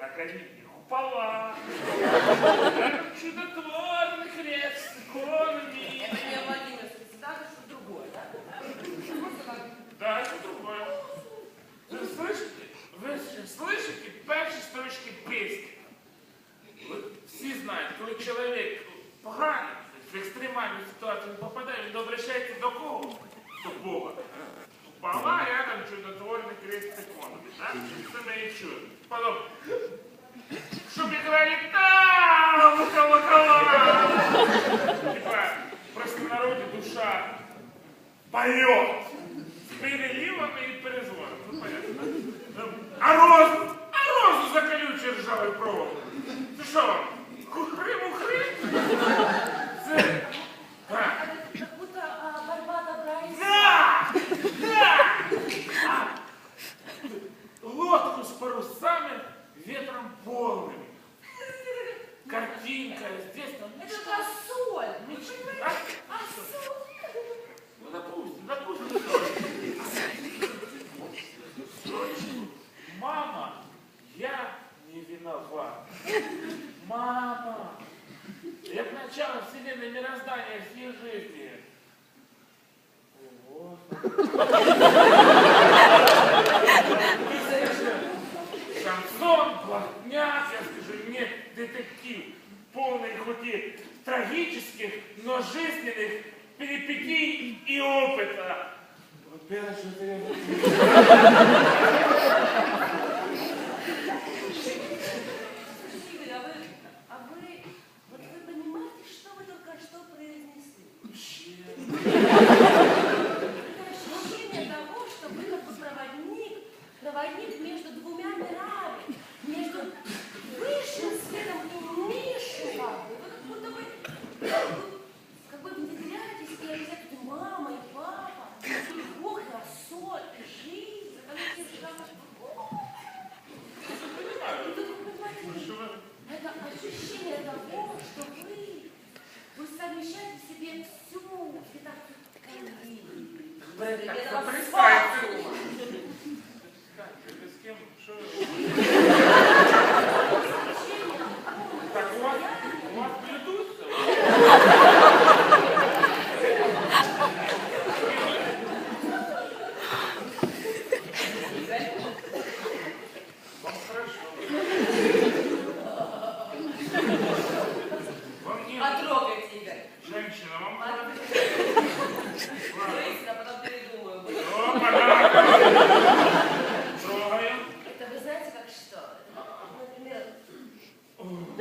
на колени купола, рядом чудотворный крест с иконами. Это не Владимирский цитата, что другое, да? Да, это другое. Вы слышите? Ви ще слышите перші строчки пісні? От всі знають, коли чоловік поганий, в екстремальну ситуацію попадає, він обращається до кого? До Бога. Пала рядом чудотворний крест з іконами. Так? Це ми і Потім, щоб играли там, колокола. Типа, простонародье душа поет с переливами и перезвоном. Полным. Картинка здесь там. Это как соль. Понимаете? А, А соль? Ну, допустим, допустим. Мама, я не виноват. Мама, это начало вселенной мироздания всей жизни. Ого. Полный хоть и трагических, но жизненных перипетий и опыта. Во-первых, что ты Игорь, а вы, а вы, вот вы понимаете, что вы только что произнесли? Это ощущение того, что вы как бы проводник, проводник между двумя мирами, между высшим светом и низшим. как бы. Вы как будто бы, как бы внедряетесь и обязательно мама и папа, и Бог, и соль, и жизнь, закалите ждать. И тут вы понимаете, Что вы- это ощущение того, что вы, вы совмещаете в себе всю витамину. Так, у вас, у вас Bluetooth?